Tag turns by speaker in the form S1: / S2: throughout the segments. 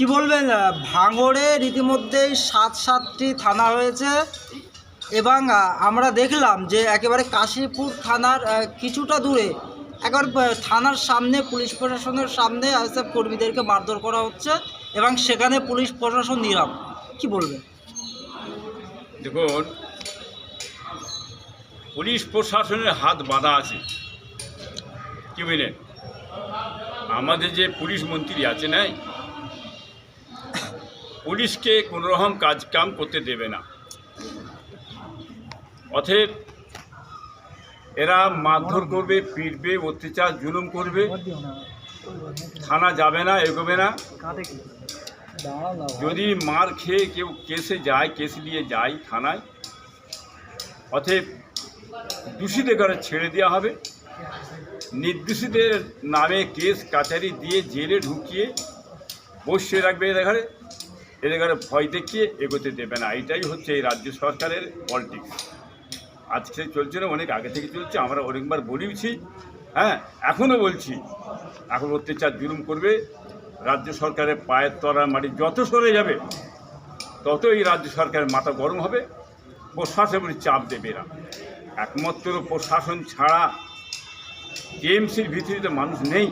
S1: কি বলবেন? ভাঙড়ে রীতিমধ্যেই সাত সাতটি থানা হয়েছে এবং আমরা দেখলাম যে একেবারে কাশীপুর থানার কিছুটা দূরে একবার থানার সামনে পুলিশ প্রশাসনের সামনে আইএসএফ কর্মীদেরকে মারধর করা হচ্ছে এবং সেখানে পুলিশ প্রশাসন নীরব। কি বলবেন?
S2: দেখুন, পুলিশ প্রশাসনের হাত বাঁধা আছে। কি বুঝলেন আমাদের যে পুলিশ মন্ত্রী আছে, নাই? পুলিশকে কোনো রকম কাজ কাম করতে দেবে না। অতএব এরা মারধর করবে, পিটবে, অত্যাচার জুলুম করবে। থানা যাবে না, এগোবে না। যদি মার খেয়ে কেউ কেসে যায়, কেস নিয়ে যায় থানায়, অতএব দোষীদের ঘরে ছেড়ে দেওয়া হবে। নির্দোষীদের নামে কেস কাচারি দিয়ে জেলে ঢুকিয়ে বসিয়ে রাখবে এদের ঘরে। এদের ভয় দেখিয়ে এগোতে দেবে না। এটাই হচ্ছে এই রাজ্য সরকারের পলিটিক্স আজকে চলছে না, অনেক আগে থেকে চলছে, আমরা অনেকবার বলেওছি হ্যাঁ এখনও বলছি। এখন অত্যাচার জুলুম করবে, রাজ্য সরকারের পায়ের তলার মাটি যত সরে যাবে তত এই রাজ্য সরকারের মাথা গরম হবে, প্রশাসনের চাপ দেবে না। একমাত্র প্রশাসন ছাড়া টিএমসির ভিতরে মানুষ নেই।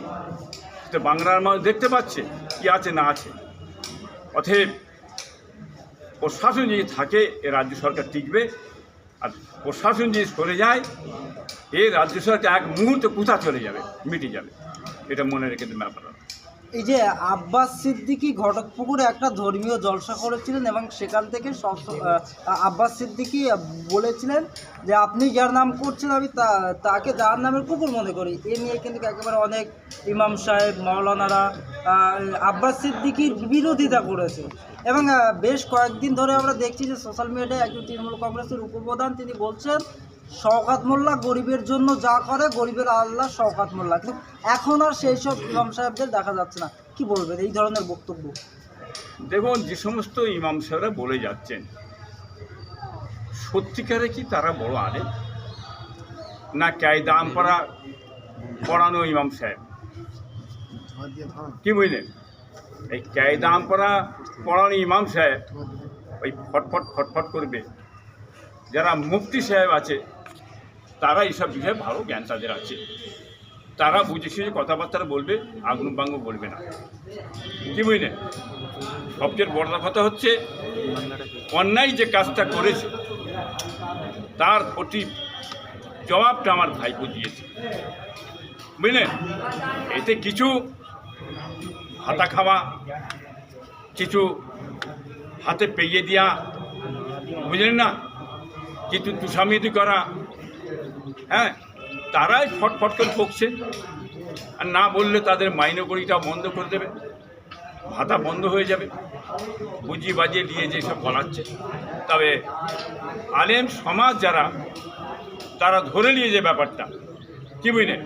S2: তো বাংলার মানুষ দেখতে পাচ্ছে কি আছে, না আছে। অতএব প্রশাসন যদি থাকে, এ রাজ্য সরকার টিকবে। আর প্রশাসন যদি সরে যায়, এ রাজ্য সরকার এক মুহূর্তে কোথা চলে যাবে? মিটে যাবে। এটা মনে রেখে দেবে আপনারা।
S1: এই যে আব্বাস সিদ্দিকী ঘটকপুকুরে একটা ধর্মীয় জলসা করেছিলেন এবং সেখান থেকে আব্বাস সিদ্দিকী বলেছিলেন যে আপনি যার নাম করছেন, আমি তাকে যার নামের কুকুর মনে করি। এ নিয়ে কিন্তু একেবারে অনেক ইমাম সাহেব, মাওলানারা আব্বাস সিদ্দিকির বিরোধিতা করেছে। এবং বেশ কয়েকদিন ধরে আমরা দেখছি যে সোশ্যাল মিডিয়ায় একজন তৃণমূল কংগ্রেসের উপপ্রধান তিনি বলছেন, শওকাত মোল্লা গরিবের জন্য যা করে, গরিবের আল্লাহ শওকাত মোল্লা। কিন্তু এখন আর সেই সব ইমাম সাহেবদের দেখা যাচ্ছে না। কি বলবেন এই ধরনের বক্তব্য?
S2: দেখুন, যে সমস্ত ইমাম সাহেবরা বলে যাচ্ছেন, সত্যিকারে কি তারা বড় আলেম? না কায়দা আমপাড়া পড়ানো ইমাম সাহেব? কি বুঝলেন? এই কায়দা আমপাড়া পড়ানো ইমাম সাহেব, ওই ফটফট ফটফট করবে। যারা মুফতি সাহেব আছে, তারা এইসব বিষয়ে ভালো জ্ঞান তাদের আছে। তারা বুঝে সুঝে কথাবার্তা বলবে, আগুন বাঙ্গ বলবে না। কি বুঝলেন? সবচেয়ে বড় কথা হচ্ছে, অন্যায় যে কাজটা করেছে, তার প্রতি জবাবটা আমার ভাইপো দিয়েছে। বুঝলেন? এতে কিছু হাতা খাওয়া, কিছু হাতে পেয়ে দেওয়া বুঝলেন না? কিছু তুষামিতি করা হ্যাঁ? তারাই ফটফট করে ঠকছে। আর না বললে তাদের মাইনে কড়িটা বন্ধ করে দেবে। ভাতা বন্ধ হয়ে যাবে। বুঝি বাজিয়ে দিয়ে যেসব বলাচ্ছে তবে আলেম সমাজ যারা, তারা ধরে নিয়ে যে ব্যাপারটা। কি বুঝলেন?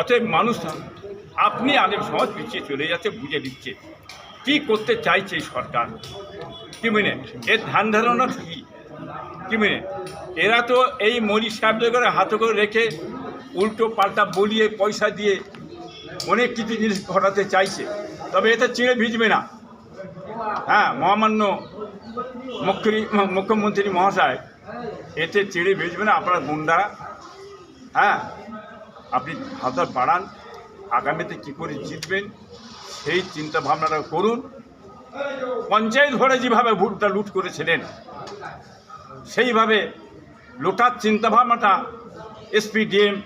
S2: অতএব মানুষ আপনি আলেম সমাজ পিছিয়ে চলে যাচ্ছে, বুঝে দিচ্ছে কি করতে চাইছে সরকার? কি বুঝলেন এর ধ্যান ধারণা কি? কি বুঝলেন এরা তো এই মরি সাহেবদের করে হাতে করে রেখে উল্টো পাল্টা বলিয়ে পয়সা দিয়ে অনেক কিছু জিনিস ঘটাতে চাইছে। তবে এতে চিড়ে ভিজবে না। হ্যাঁ মহামান্য মুখ্যী মুখ্যমন্ত্রী মহাশয়, এতে চিড়ে ভিজবে না। আপনার গুন্ডারা হ্যাঁ আপনি হাতার বাড়ান। আগামীতে কী করে জিতবেন, সেই চিন্তা ভাবনাটা করুন। পঞ্চায়েত ঘরে যেভাবে ভোটটা লুট করেছিলেন, সেইভাবে লোটার চিন্তাভাবনাটা এসপি, ডিএম,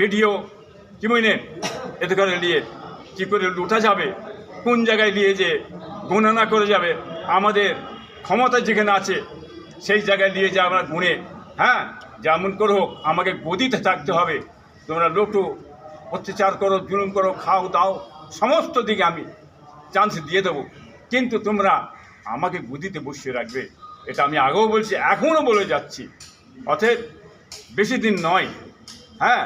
S2: বিডিও কি বুঝলেন এতে করে নিয়ে কী করে লুটা যাবে, কোন জায়গায় নিয়ে যে গণনা করে যাবে, আমাদের ক্ষমতা যেখানে আছে, সেই জায়গায় নিয়ে যে আমরা গুণে হ্যাঁ যেমন করে হোক, আমাকে গদিতে থাকতে হবে। তোমরা লোটো অত্যাচার করো, জুলুম করো, খাও, দাও, সমস্ত দিকে আমি চান্স দিয়ে দেবো। কিন্তু তোমরা আমাকে গদিতে বসিয়ে রাখবে। এটা আমি আগেও বলছি, এখনও বলে যাচ্ছি। অতএব বেশি দিন নয় হ্যাঁ?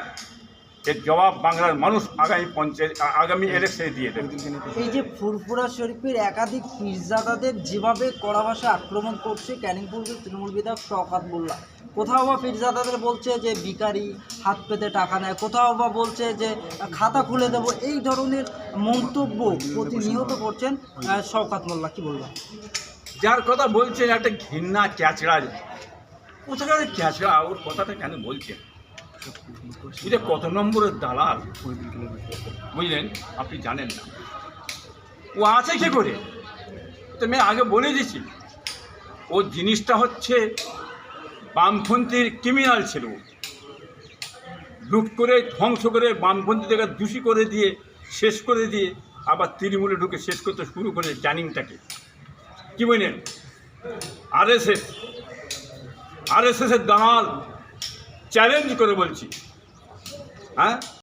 S2: এর জবাব বাংলার মানুষ আগামী পঞ্চায়েত আগামী ইলেকশনে দিয়ে দেবে।
S1: এই যে ফুরফুরা শরীফের একাধিক পীরজাদাদের যেভাবে কড়া ভাষায় আক্রমণ করছে ক্যানিং তৃণমূল বিধায়ক শওকাত মোল্লা কোথাও বা পীরজাদাদের বলছে যে ভিখারি হাত পেতে টাকা নেয়, কোথাও বা বলছে যে খাতা খুলে দেবো, এই ধরনের মন্তব্য প্রতিনিয়ত করছেন শওকাত মোল্লা, কি বলবেন?
S2: যার কথা বলছেন, একটা ঘৃণা ক্যাচড়া কোথাকার ক্যাচড়া, ওর কথাটা কেন বলছেন? বুঝে কত নম্বরের দালাল? বুঝলেন? আপনি জানেন না। ও আছে কি করে? তো আমি আগে বলে দিছি। ও জিনিসটা হচ্ছে বামপন্থীর ক্রিমিনাল ছিল। লুট করে, ধ্বংস করে, বামপন্থী থেকে দোষী করে দিয়ে, শেষ করে দিয়ে আবার তৃণমূলে ঢুকে শেষ করতে শুরু করে জানিংটাকে। কী বললেন? R S S R S এসের দালাল চ্যালেঞ্জ করে বলছি। হ্যাঁ?